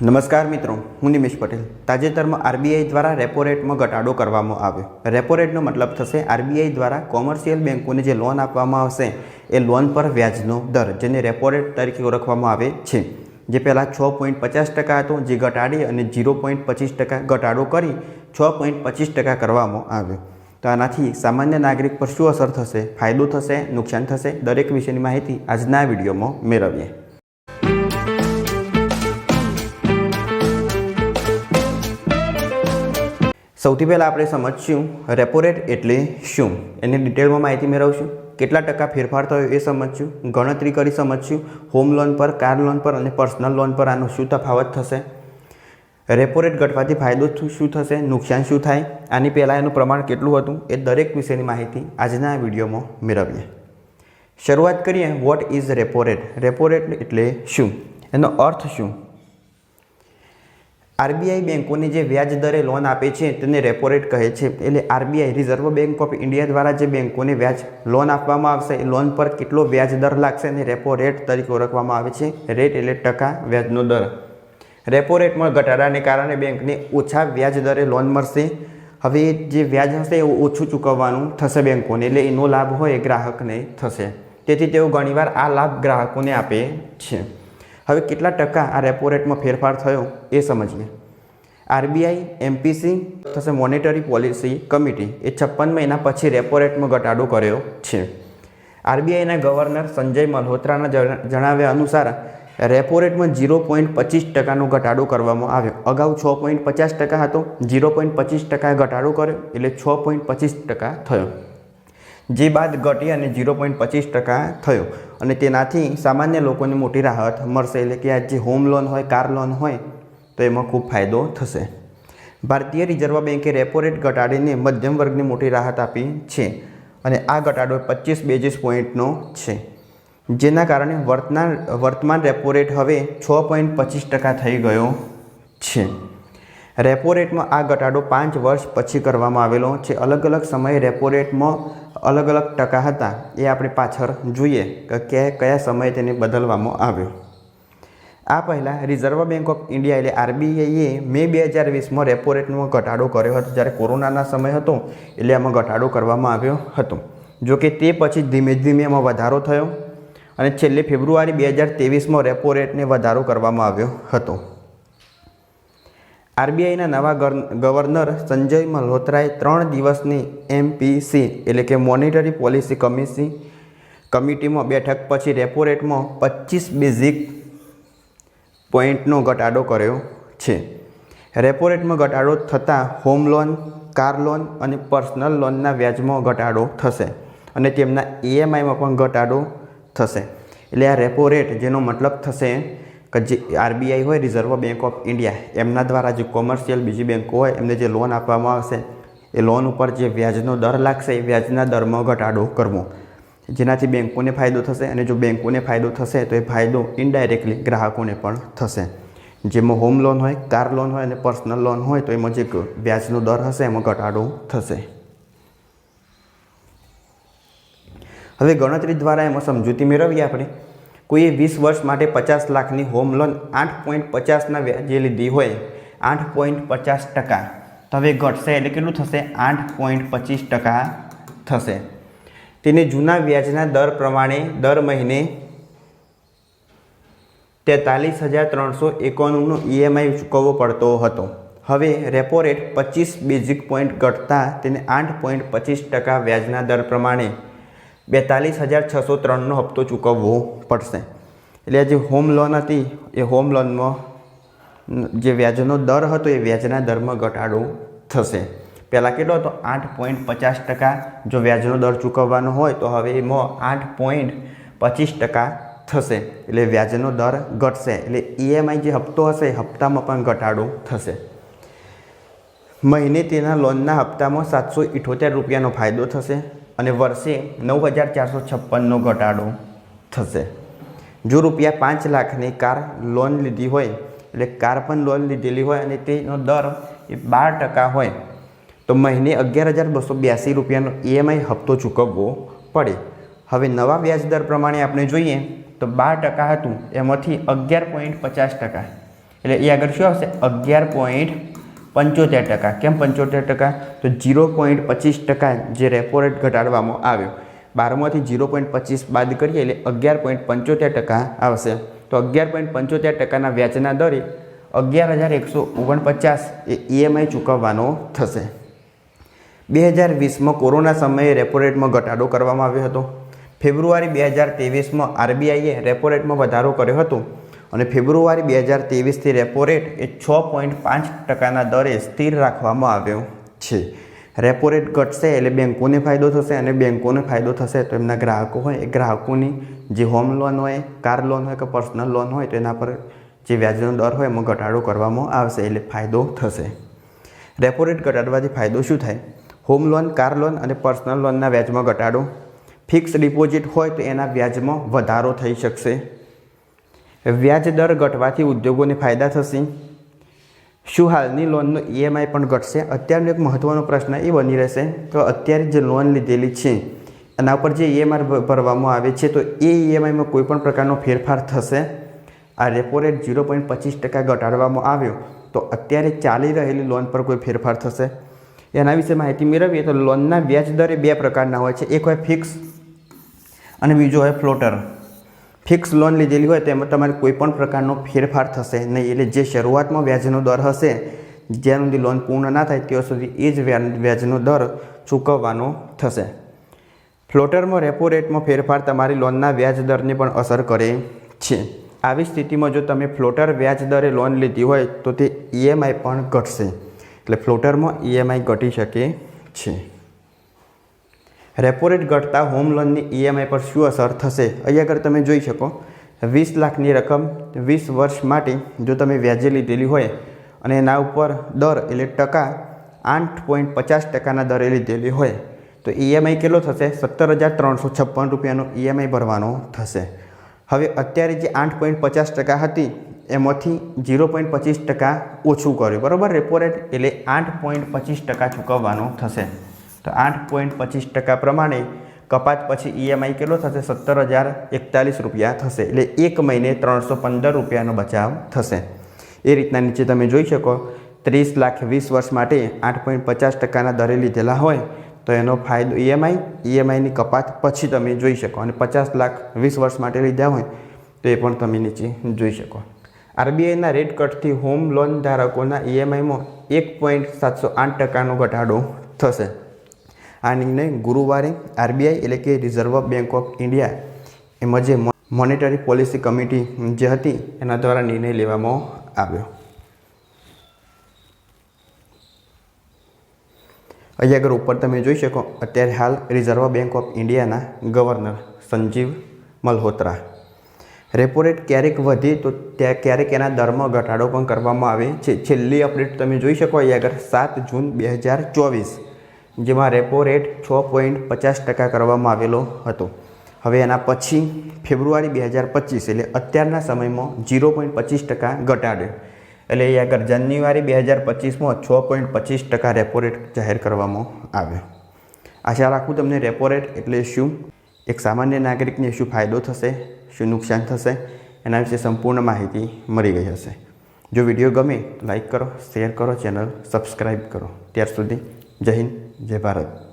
નમસ્કાર મિત્રો, હું નિમેશ પટેલ. તાજેતરમાં આરબીઆઈ દ્વારા રેપો રેટમાં ઘટાડો કરવામાં આવ્યો. રેપો રેટનો મતલબ થશે આરબીઆઈ દ્વારા કોમર્શિયલ બેન્કોને જે લોન આપવામાં આવશે, એ લોન પર વ્યાજનો દર, જેને રેપો રેટ તરીકે ઓળખવામાં આવે છે, જે પહેલાં છ પોઈન્ટ પચાસ ટકા હતો, જે ઘટાડી અને ઝીરો પોઈન્ટ પચીસ ટકા ઘટાડો કરી છ પોઈન્ટ પચીસ ટકા કરવામાં આવ્યો. તો આનાથી સામાન્ય નાગરિક પર શું અસર થશે? ફાયદો થશે? નુકસાન થશે? દરેક વિશેની માહિતી આજના વિડીયોમાં મેળવીએ. સૌથી પહેલાં આપણે સમજશું રેપો રેટ એટલે શું? એની ડિટેલમાં માહિતી મેળવશું. કેટલા ટકા ફેરફાર થયો એ સમજશું. ગણતરી કરી સમજશું. હોમ લોન પર, કાર લોન પર અને પર્સનલ લોન પર આનો શું તફાવત થશે? રેપો રેટ ઘટવાથી ફાયદો શું- થશે? નુકસાન શું થાય? આની પહેલાં એનું પ્રમાણ કેટલું હતું? એ દરેક વિષયની માહિતી આજના વિડીયોમાં મેળવીએ. શરૂઆત કરીએ what is repo rate repo rate એટલે શું? એનો અર્થ શું? આરબીઆઈ બેન્કોને જે વ્યાજ દરે લોન આપે છે તેને રેપો રેટ કહે છે. એટલે RBI reserve bank of India દ્વારા જે બેન્કોને વ્યાજ લોન આપવામાં આવશે, એ લોન પર કેટલો વ્યાજ દર લાગશે અને રેપો રેટ તરીકે ઓળખવામાં આવે છે? રેટ એટલે ટકા વ્યાજનો દર. રેપો રેટમાં ઘટાડાને કારણે બેંકને ઓછા વ્યાજ દરે લોન મળશે. હવે જે વ્યાજ હશે એ ઓછું ચૂકવવાનું થશે બેંકોને, એટલે એનો લાભ હોય ગ્રાહકને થશે. તેથી તેઓ ઘણીવાર આ લાભ ગ્રાહકોને આપે છે. હવે કેટલા ટકા આ રેપો રેટમાં ફેરફાર થયો એ સમજીએ. આરબીઆઈ એમપીસી થશે મોનેટરી પોલિસી કમિટી એ છપ્પન મહિના પછી રેપો રેટમાં ઘટાડો કર્યો છે. આરબીઆઈના ગવર્નર સંજય મલ્હોત્રાના જણાવ્યા અનુસાર રેપો રેટમાં ઝીરો પોઈન્ટ પચીસ ટકાનો ઘટાડો કરવામાં આવ્યો. અગાઉ છ પોઈન્ટ પચાસ ટકા હતો ઝીરો પોઈન્ટ પચીસ ટકા ઘટાડો કર્યો, એટલે છ પોઈન્ટ પચીસ ટકા થયો. જે બાદ ઘટી અને ઝીરો પોઈન્ટ પચીસ ટકા થયો. અને તેનાથી સામાન્ય લોકોને મોટી રાહત મળશે એટલે કે આ જે હોમ લોન હોય, કાર લોન હોય, તો એમાં ખૂબ ફાયદો થશે. ભારતીય રિઝર્વ બેન્કે રેપો રેટ ઘટાડીને મધ્યમ વર્ગને મોટી રાહત આપી છે અને આ ઘટાડો પચીસ બેઝિસ પોઈન્ટનો છે. જેના કારણે વર્તમાન વર્તમાન રેપો રેટ હવે છ પોઈન્ટ પચીસ ટકા થઈ ગયો છે. રેપો રેટમાં આ ઘટાડો પાંચ વર્ષ પછી કરવામાં આવેલો છે. અલગ અલગ સમયે રેપો રેટમાં અલગ અલગ ટકા હતા. એ આપણે પાછળ જોઈએ કે કયા સમયે તેને બદલવામાં આવ્યો. આ પહેલાં રિઝર્વ બેંક ઓફ ઇન્ડિયા એટલે આરબીઆઈએ મે બે હજાર વીસમાં રેપો રેટમાં ઘટાડો કર્યો હતો. જ્યારે કોરોનાના સમય હતો, એટલે આમાં ઘટાડો કરવામાં આવ્યો હતો. જો કે તે પછી ધીમે ધીમે એમાં વધારો થયો અને છેલ્લે ફેબ્રુઆરી બે હજાર ત્રેવીસમાં રેપો રેટને વધારો કરવામાં આવ્યો હતો. આરબીઆઈના નવા ગવર્નર સંજય મલ્હોત્રાએ ત્રણ દિવસની એમપીસી, એટલે કે મોનિટરી પોલિસી કમિશી કમિટીમાં બેઠક પછી રેપો રેટમાં પચીસ બેઝિક પોઈન્ટનો ઘટાડો કર્યો છે. રેપો રેટમાં ઘટાડો થતાં હોમ લોન, કાર લોન અને પર્સનલ લોનના વ્યાજમાં ઘટાડો થશે અને તેમના ઈએમઆઈમાં પણ ઘટાડો થશે. એટલે આ રેપો રેટ જેનો મતલબ થશે કે જે આરબીઆઈ હોય રિઝર્વ બેંક ઓફ ઇન્ડિયા એમના દ્વારા જે કોમર્શિયલ બીજી બેંકો હોય, એમને જે લોન આપવામાં આવશે, એ લોન ઉપર જે વ્યાજનો દર લાગશે, એ વ્યાજના દરમાં ઘટાડો કરવો. જેનાથી બેંકોને ફાયદો થશે અને જો બેંકોને ફાયદો થશે, તો એ ફાયદો ઇનડાયરેક્ટલી ગ્રાહકોને પણ થશે. જેમાં હોમ લોન હોય, કાર લોન હોય અને પર્સનલ લોન હોય, તો એમાં જે વ્યાજનો દર હશે, એમાં ઘટાડો થશે. હવે ગણતરી દ્વારા એમાં સમજૂતી મેળવીએ આપણે. કોઈએ વીસ વર્ષ માટે પચાસ લાખની હોમ લોન આઠ પોઈન્ટ પચાસના વ્યાજે લીધી હોય, આઠ પોઈન્ટ પચાસ ટકા. તો હવે ઘટશે એટલે કેટલું થશે? આઠ પોઈન્ટ પચીસ ટકા થશે. તેને જૂના વ્યાજના દર પ્રમાણે દર મહિને તેતાલીસ હજાર ત્રણસો એકાણુંનો ઈએમઆઈ ચૂકવવો પડતો હતો. હવે રેપો રેટ પચીસ બેઝિક પોઈન્ટ ઘટતા તેને આઠ પોઈન્ટ પચીસ ટકા વ્યાજના દર પ્રમાણે બેતાલીસ હજાર છસો ત્રણનો હપ્તો ચૂકવવો પડશે. એટલે આ જે હોમ લોન હતી, એ હોમ લોનમાં જે વ્યાજનો દર હતો, એ વ્યાજના દરમાં ઘટાડો થશે. પહેલાં કેટલો હતો? આઠ પોઈન્ટ પચાસ ટકા. જો વ્યાજનો દર ચૂકવવાનો હોય, તો હવે એમાં આઠ પોઈન્ટ પચીસ ટકા થશે. એટલે વ્યાજનો દર ઘટશે. એટલે ઈએમઆઈ જે હપ્તો હશે, એ હપ્તામાં પણ ઘટાડો થશે. મહિને તેના લોનના હપ્તામાં સાતસો ઇઠોતેર રૂપિયાનો ફાયદો થશે. અને વર્ષે નવ હજાર ચારસો છપ્પનનો ઘટાડો થશે. જો રૂપિયા પાંચ લાખની કાર લોન લીધી હોય, એટલે કાર પણ લોન લીધેલી હોય અને તેનો દર એ બાર ટકા હોય, તો મહિને અગિયાર હજાર બસો બ્યાસી રૂપિયાનો ઈએમઆઈ હપ્તો ચૂકવવો પડે. હવે નવા વ્યાજ દર પ્રમાણે આપણે જોઈએ, તો બાર ટકા હતું, એમાંથી અગિયાર પોઈન્ટ પચાસ ટકા. એટલે એ આગળ શું આવશે? અગિયાર પોઈન્ટ પંચોતેર ટકા. કેમ પંચોતેર ટકા? તો જીરો પોઈન્ટ પચીસ ટકા જે રેપો રેટ ઘટાડવામાં આવ્યો. બારમાંથી જીરો પોઈન્ટ પચીસ બાદ કરીએ એટલે અગિયાર પોઈન્ટ પંચોતેર ટકા આવશે. તો અગિયાર પોઈન્ટ પંચોતેર ટકાના વ્યાજના દરે અગિયાર હજાર એકસો ઓગણપચાસ એ ઈએમઆઈ ચૂકવવાનો થશે. બે હજાર વીસમાં કોરોના સમયે રેપો રેટમાં ઘટાડો કરવામાં આવ્યો હતો. ફેબ્રુઆરી બે હજાર ત્રેવીસમાં આરબીઆઈએ રેપો રેટમાં વધારો કર્યો હતો. અને ફેબ્રુઆરી બે હજાર ત્રેવીસથી રેપો રેટ એ છ પોઈન્ટ પાંચ ટકાના દરે સ્થિર રાખવામાં આવ્યો છે. રેપો રેટ ઘટશે એટલે બેંકોને ફાયદો થશે અને બેંકોને ફાયદો થશે તો એમના ગ્રાહકો હોય, એ ગ્રાહકોની જે હોમ લોન હોય, કાર લોન હોય કે પર્સનલ લોન હોય તો એના પર જે વ્યાજનો દર હોય એમાં ઘટાડો કરવામાં આવશે એટલે ફાયદો થશે. રેપો રેટ ઘટાડવાથી ફાયદો શું થાય? હોમ લોન, કાર લોન અને પર્સનલ લોનના વ્યાજમાં ઘટાડો. ફિક્સ ડિપોઝિટ હોય તો એના વ્યાજમાં વધારો થઈ શકશે. વ્યાજ દર ઘટવાથી ઉદ્યોગોને ફાયદા થશે. શું હાલની લોનનો ઈએમઆઈ પણ ઘટશે? અત્યારનો એક મહત્ત્વનો પ્રશ્ન એ બની રહેશે તો અત્યારે જે લોન લીધેલી છે, એના ઉપર જે ઈએમઆઈ ભરવામાં આવે છે, તો એ ઈએમઆઈમાં કોઈ પણ પ્રકારનો ફેરફાર થશે? આ રેપો રેટ ઝીરો પોઈન્ટ પચીસ ટકા ઘટાડવામાં આવ્યો, તો અત્યારે ચાલી રહેલી લોન પર કોઈ ફેરફાર થશે? એના વિશે માહિતી મેળવીએ તો લોનના વ્યાજ દરે બે પ્રકારના હોય છે. એક હોય ફિક્સ અને બીજો હોય ફ્લોટર ફિક્સ લોન લીધેલી હોય તેમાં તમારે કોઈ પણ પ્રકારનો ફેરફાર થશે નહીં. એટલે જે શરૂઆતમાં વ્યાજનો દર હશે, જ્યાં સુધી લોન પૂર્ણ ના થાય ત્યાં સુધી એ જ વ્યા- વ્યાજનો દર ચૂકવવાનો થશે. ફ્લોટરમાં રેપો રેટમાં ફેરફાર તમારી લોનના વ્યાજ દરને પણ અસર કરે છે. આવી સ્થિતિમાં જો તમે ફ્લોટર વ્યાજ દરે લોન લીધી હોય તો તે ઈએમઆઈ પણ ઘટશે. એટલે ફ્લોટરમાં ઈએમઆઈ ઘટી શકે છે. રેપો રેટ ઘટતા હોમ લોનની ઈએમઆઈ પર શું અસર થશે? અહીં આગળ તમે જોઈ શકો. વીસ લાખની રકમ વીસ વર્ષ માટે જો તમે વ્યાજે લીધેલી હોય અને એના ઉપર દર એટલે ટકા આઠ પોઈન્ટ પચાસ ટકાના દરે લીધેલી હોય, તો ઈએમઆઈ કેટલો થશે? સત્તર હજાર ત્રણસો છપ્પન રૂપિયાનો ઈએમઆઈ ભરવાનો થશે. હવે અત્યારે જે આઠ પોઈન્ટ પચાસ ટકા હતી, એમાંથી ઝીરો પોઈન્ટ પચીસ ટકા ઓછું કર્યું. બરાબર? રેપો રેટ એટલે આઠ પોઈન્ટ પચીસ ટકા ચૂકવવાનો થશે. તો આઠ પોઈન્ટ પચીસ ટકા પ્રમાણે કપાત પછી ઈએમઆઈ કેટલો થશે? સત્તર હજાર એકતાલીસ રૂપિયા થશે. એટલે એક મહિને ત્રણસો પંદર રૂપિયાનો બચાવ થશે. એ રીતના નીચે તમે જોઈ શકો, ત્રીસ લાખ વીસ વર્ષ માટે આઠ પોઈન્ટ પચાસ ટકાના દરે લીધેલા હોય, તો એનો ફાયદો ઈએમઆઈ ઈએમઆઈની કપાત પછી તમે જોઈ શકો. અને પચાસ લાખ વીસ વર્ષ માટે લીધા હોય, તો એ પણ તમે નીચે જોઈ શકો. આરબીઆઈના રેટ કટથી હોમ લોન ધારકોના ઈએમઆઈમાં એક પોઈન્ટ સાતસો આઠ ટકાનો ઘટાડો થશે. આ નિર્ણય ગુરુવારે આરબીઆઈ એટલે કે રિઝર્વ બેંક ઓફ ઇન્ડિયા એમાં જે મોનેટરી પોલિસી કમિટી જે હતી એના દ્વારા નિર્ણય લેવામાં આવ્યો. અહીં આગળ ઉપર તમે જોઈ શકો, અત્યારે હાલ રિઝર્વ બેંક ઓફ ઇન્ડિયાના governor Sanjeev Malhotra. Repo rate ક્યારેક વધે તો ત્યાં ક્યારેક એના દરમાં ઘટાડો પણ કરવામાં આવે છે. છેલ્લી અપડેટ તમે જોઈ શકો અહીં આગળ, સાત જૂન બે હજાર ચોવીસ. જેમાં રેપો રેટ છ પોઈન્ટ પચાસ ટકા કરવામાં આવેલો હતો. હવે એના પછી ફેબ્રુઆરી બે હજાર પચીસ, એટલે અત્યારના સમયમાં ઝીરો પોઈન્ટ પચીસ ટકા ઘટાડ્યો. એટલે એ આગળ જાન્યુઆરી બે હજાર પચીસમાં છ પોઈન્ટ પચીસ ટકા રેપો રેટ જાહેર કરવામાં આવ્યો. આશા રાખું તમને રેપો રેટ એટલે શું? એક સામાન્ય નાગરિકને શું ફાયદો થશે? શું નુકસાન થશે? એના વિશે સંપૂર્ણ માહિતી મળી ગઈ હશે. જો વીડિયો ગમે તો લાઈક કરો, શેર કરો, ચેનલ સબસ્ક્રાઈબ કરો. ત્યાર સુધી જય હિન્દ. જય ભારત